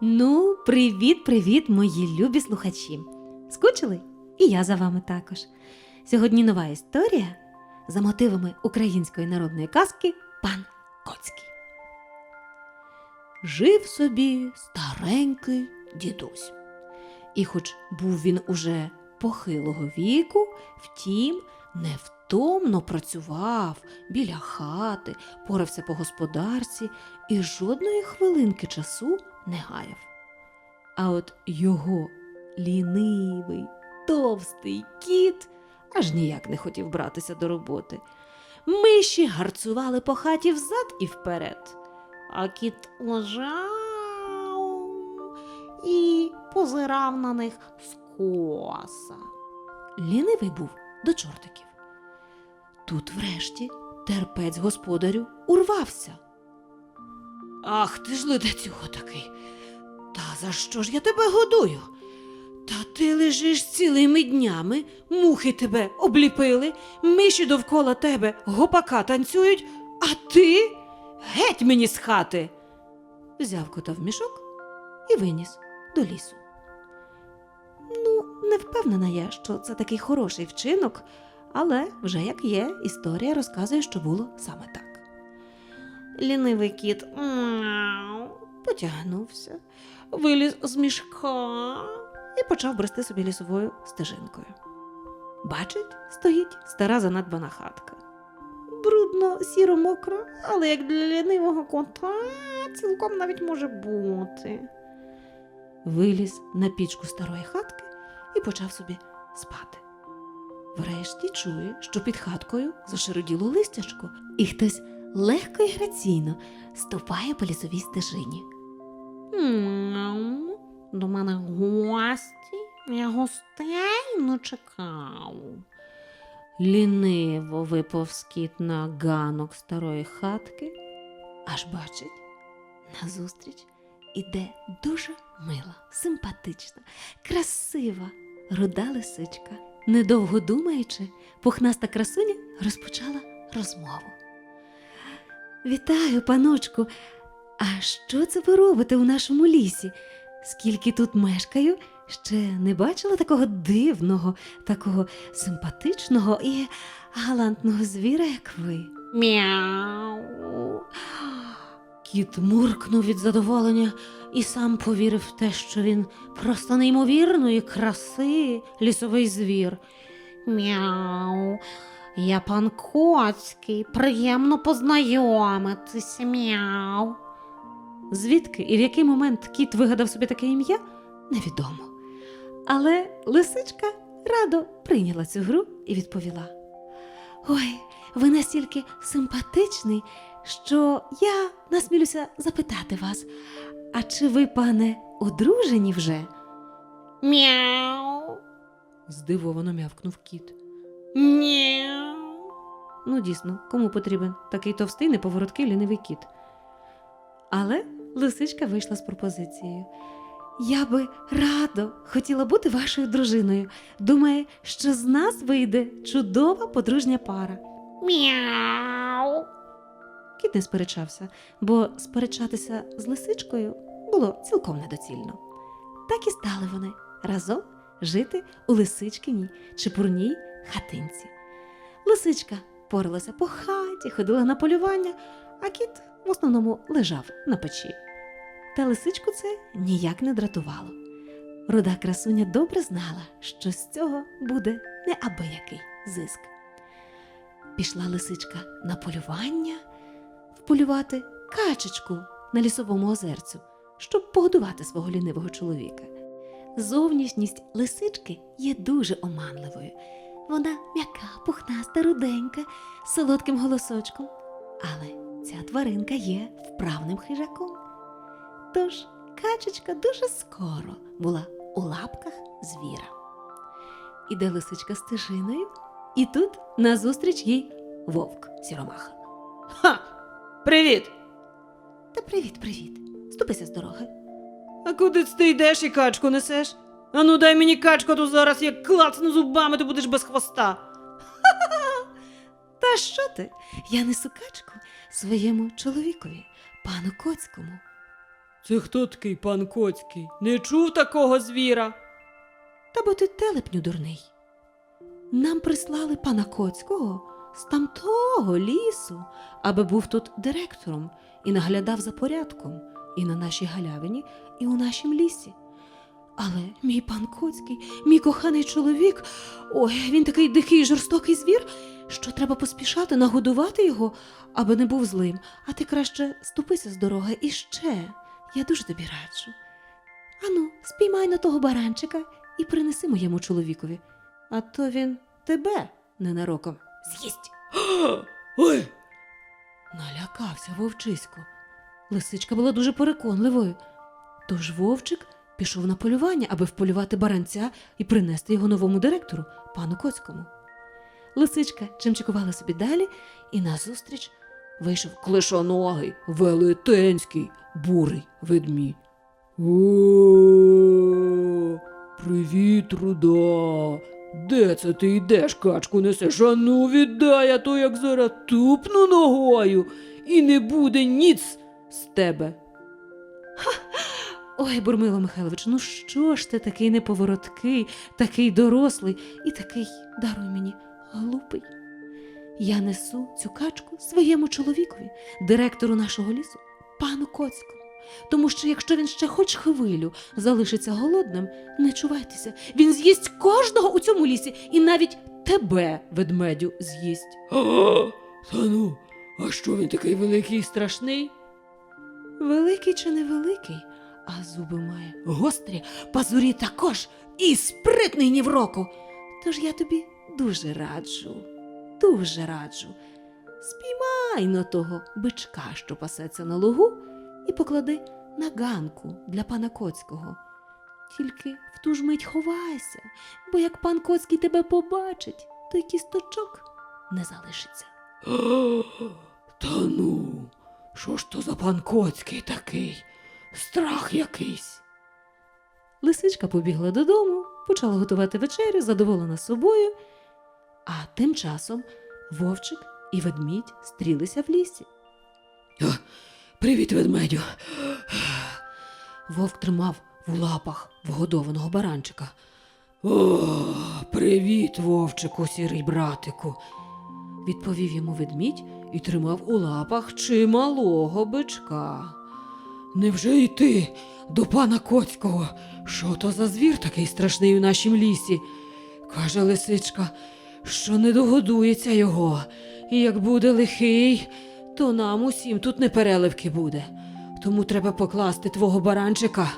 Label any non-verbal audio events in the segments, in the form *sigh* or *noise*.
Ну, привіт, привіт, мої любі слухачі. Скучили? І я за вами також. Сьогодні нова історія за мотивами української народної казки Пан Коцький. Жив собі старенький дідусь. І хоч був він уже похилого віку, втім, невтомно працював біля хати, порався по господарці і жодної хвилинки часу не гаяв. А от його лінивий, товстий кіт аж ніяк не хотів братися до роботи. Миші гарцували по хаті взад і вперед, а кіт лежав і позирав на них скоса. Лінивий був до чортиків. Тут врешті терпець господарю урвався. Ах, ти ж ледацюго такий. Та за що ж я тебе годую? Та ти лежиш цілими днями, мухи тебе обліпили, миші довкола тебе гопака танцюють, а ти геть мені з хати. Взяв кота в мішок і виніс до лісу. Ну, не впевнена я, що це такий хороший вчинок, але вже як є, історія розказує, що було саме так. Лінивий кіт мяу, потягнувся, виліз з мішка і почав брести собі лісовою стежинкою. Бачить, стоїть стара занедбана хатка. Брудно, сіро мокро, але як для лінивого кота цілком навіть може бути. Виліз на пічку старої хатки і почав собі спати. Врешті чує, що під хаткою зашароділо листячко, і хтось легко і граційно ступає по лісовій стежині. Мяу, До мене гості, я гостей не чекав. Ліниво виповз кіт на ганок старої хатки, аж бачить, назустріч іде дуже мила, симпатична, красива, руда лисичка. Недовго думаючи, пухнаста красуня розпочала розмову. Вітаю, паночку. А що це ви робите у нашому лісі? Скільки тут мешкаю, ще не бачила такого дивного, такого симпатичного і галантного звіра, як ви. Мяу. Кіт муркнув від задоволення і сам повірив в те, що він просто неймовірної краси лісовий звір. Мяу. Я пан Коцький, приємно познайомитися, мяу. Звідки і в який момент кіт вигадав собі таке ім'я, невідомо. Але лисичка радо прийняла цю гру і відповіла: Ой, ви настільки симпатичний, що я насмілюся запитати вас, а чи ви, пане, одружені вже? Мяу. здивовано мявкнув кіт. Мяу. Ну, дійсно, кому потрібен такий товстий неповороткий лінивий кіт. Але лисичка вийшла з пропозицією. Я би радо хотіла бути вашою дружиною. Думає, що з нас вийде чудова подружня пара. Мяу. Кіт не сперечався, бо сперечатися з лисичкою було цілком недоцільно. Так і стали вони разом жити у лисичкиній чепурній хатинці. Лисичка поралася по хаті, ходила на полювання, а кіт в основному лежав на печі. Та лисичку це ніяк не дратувало. Руда красуня добре знала, що з цього буде неабиякий зиск. Пішла лисичка на полювання вполювати качечку на лісовому озерцю, щоб погодувати свого лінивого чоловіка. Зовнішність лисички є дуже оманливою. Вона м'яка, пухнаста, руденька, з солодким голосочком. Але ця тваринка є вправним хижаком. Тож качечка дуже скоро була у лапках звіра. Іде лисичка стежиною, і тут назустріч їй вовк сіромаха. Ха! Привіт! Та привіт, привіт. Ступися з дороги. А куди ти йдеш і качку несеш? Ану, дай мені качку, а то зараз як клацну зубами, ти будеш без хвоста. Та що ти? Я несу качку своєму чоловікові, пану Коцькому. Це хто такий пан Коцький? Не чув такого звіра? Та бо ти телепню дурний. Нам прислали пана Коцького з тамтого лісу, аби був тут директором і наглядав за порядком і на нашій галявині, і у нашім лісі. Але мій пан Коцький, мій коханий чоловік, ой, він такий дикий жорстокий звір, що треба поспішати нагодувати його, аби не був злим. А ти краще ступися з дороги і ще. Я дуже тобі раджу. Ану, спіймай на того баранчика і принеси моєму чоловікові, а то він тебе ненароком з'їсть. *gasps* Ой, Налякався вовчисько. Лисичка була дуже переконливою. Тож вовчик пішов на полювання, аби вполювати баранця і принести його новому директору, пану Коцькому. Лисичка чимчикувала собі далі, і назустріч вийшов клишоногий, велетенський, бурий ведмідь. О, привіт, руда. Де це ти йдеш, качку несеш? Ану віддай, а то як зараз тупну ногою, і не буде ніц з тебе. Ой, Бурмило Михайлович, ну що ж ти такий неповороткий, такий дорослий і такий, даруй мені, глупий. Я несу цю качку своєму чоловікові, директору нашого лісу, пану Коцькому. Тому що якщо він ще хоч хвилю залишиться голодним, не чувайтеся, він з'їсть кожного у цьому лісі і навіть тебе, ведмедю, з'їсть. А, та ну, а що він такий великий і страшний? Великий чи невеликий, а зуби має гострі, пазурі також і спритний ні в року. Тож я тобі дуже раджу, дуже раджу. Спіймай на того бичка, що пасеться на лугу, і поклади на ганку для пана Коцького. Тільки в ту ж мить ховайся, бо як пан Коцький тебе побачить, то й кісточок не залишиться. *gasps* Та ну, що ж то за пан Коцький такий? Страх якийсь. Лисичка побігла додому, почала готувати вечерю, задоволена собою. А тим часом вовчик і ведмідь стрілися в лісі. Привіт, ведмедю. Вовк тримав в лапах вгодованого баранчика. О, привіт, вовчику, сірий братику. Відповів йому ведмідь і тримав у лапах чималого бичка. Невже й ти до пана Коцького? Що то за звір такий страшний у нашім лісі? Каже лисичка, що не догодується його, і як буде лихий, то нам усім тут не переливки буде. Тому треба покласти твого баранчика,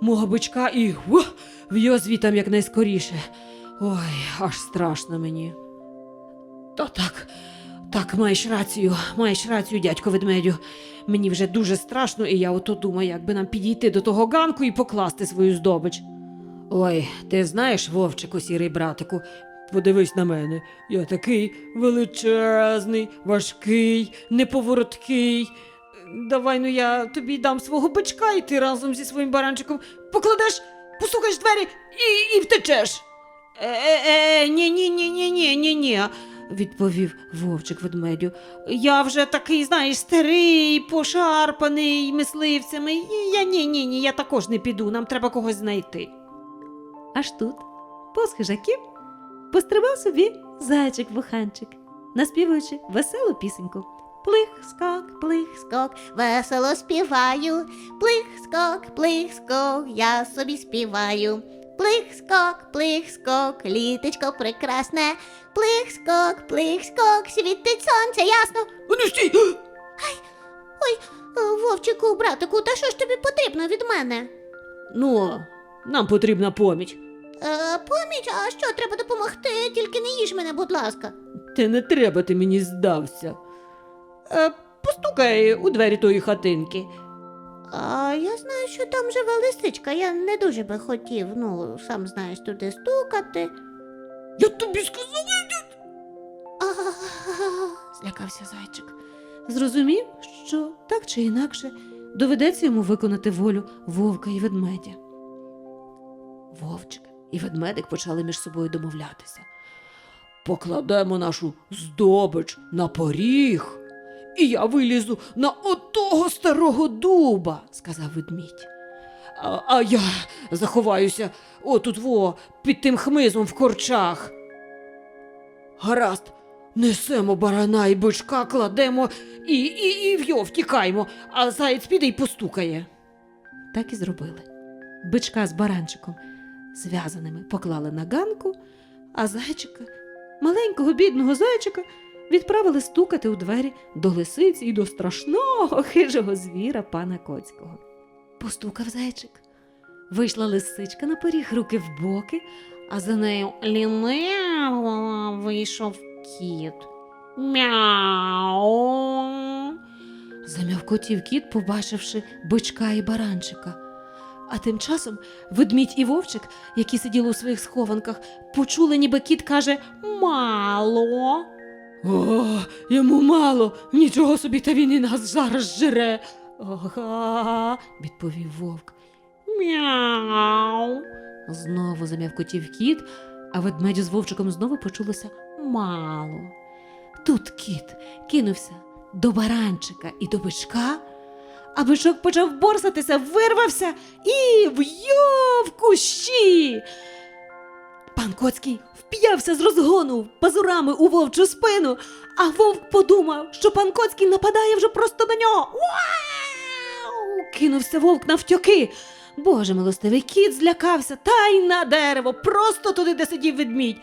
мого бичка і ух, в його звітам якнайскоріше. Ой, аж страшно мені. То так, так, маєш рацію, маєш рацію, дядько ведмедю. Мені вже дуже страшно, і я ото думаю, як би нам підійти до того ганку і покласти свою здобич. Ой, ти знаєш, вовчику, сірий братику, подивись на мене. Я такий величезний, важкий, неповороткий. Давай ну я тобі дам свого бичка, і ти разом зі своїм баранчиком покладеш, постукаєш в двері і, і втечеш. Е-е, ні, Відповів вовчик ведмедю. Я вже такий, знаєш, старий, пошарпаний мисливцями. Я ні, ні, ні, я також не піду. Нам треба когось знайти. Аж тут, повз хижаків, пострибав собі зайчик-буханчик, наспівуючи веселу пісеньку. Плих, скок, плих, скок, весело співаю. Плих, скок, плих, скок, я собі співаю. Плих, скок, плих, скок, літочко прекрасне. Плих, скок, плих, скок, світить сонце ясно. А ну стій! Е, Вовчику, братику, та що ж тобі потрібно від мене? Ну, нам потрібна поміч. Е, поміч, а що, треба допомогти? Тільки не їж мене, будь ласка. Ти не треба, ти мені здався. Е, постукай у двері тої хатинки. А я знаю, що там живе лисичка. Я не дуже би хотів, ну, сам знаєш, туди стукати. Я тобі сказав. А, злякався зайчик. Зрозумів, що так чи інакше доведеться йому виконати волю вовка і ведмедя. Вовчик і ведмедик почали між собою домовлятися. Покладемо нашу здобич на поріг, і я вилізу на отого старого дуба, сказав ведмідь. а, а я заховаюся отут во під тим хмизом в корчах. Гаразд, несемо барана і бичка, кладемо і, і, і в'йо втікаємо, а заєць піде й постукає. Так і зробили. Бичка з баранчиком зв'язаними поклали на ганку, а зайчика, маленького бідного зайчика, відправили стукати у двері до лисиці і до страшного *laughs* хижого звіра пана Коцького. Постукав зайчик. Вийшла лисичка на поріг, руки в боки, а за нею ліниво вийшов кіт. Мяу. Замявкотів кіт, побачивши бичка і баранчика. А тим часом ведмідь і вовчик, які сиділи у своїх схованках, почули, ніби кіт каже Мало. О, йому мало, нічого собі, та він і нас зараз жре. Ага, відповів вовк. Мяу. Знову зам'явкотів кіт, а ведмедю з вовчиком знову почулося мало. Тут кіт кинувся до баранчика і до бичка, а бичок почав борсатися, вирвався і в'йо в кущі. Пан Коцький вп'явся з розгону пазурами у вовчу спину, а вовк подумав, що пан Коцький нападає вже просто на нього. Вау! Кинувся вовк навтьоки. Боже милостивий кіт злякався та й на дерево, просто туди, де сидів ведмідь.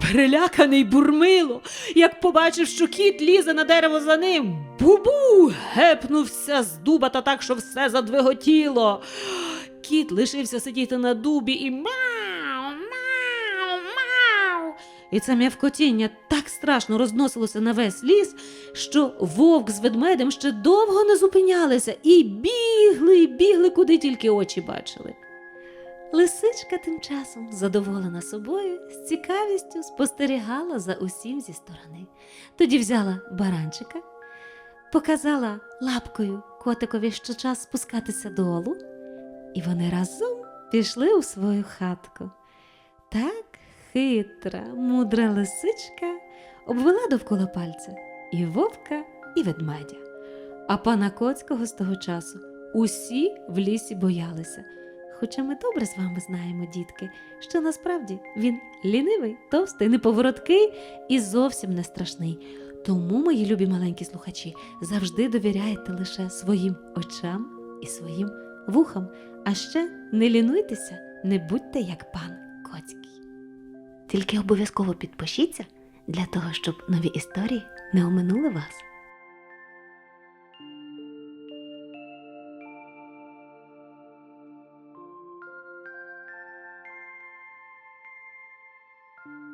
Переляканий бурмило, як побачив, що кіт лізе на дерево за ним. Бубу! гепнувся з дуба та так, що все задвиготіло. Кіт лишився сидіти на дубі і мау, І це м'явкотіння так страшно розносилося на весь ліс, що вовк з ведмедем ще довго не зупинялися і бігли, і бігли, куди тільки очі бачили. Лисичка тим часом, задоволена собою, з цікавістю спостерігала за усім зі сторони. Тоді взяла баранчика, показала лапкою котикові, що час спускатися долу, і вони разом пішли у свою хатку. Так хитра, мудра лисичка обвела довкола пальця і вовка, і ведмедя. А пана Коцького з того часу усі в лісі боялися. Хоча ми добре з вами знаємо, дітки, що насправді він лінивий, товстий, неповороткий і зовсім не страшний. Тому, мої любі маленькі слухачі, завжди довіряйте лише своїм очам і своїм вухам. А ще не лінуйтеся, не будьте як пан Коцький. Тільки обов'язково підпишіться для того, щоб нові історії не оминули вас.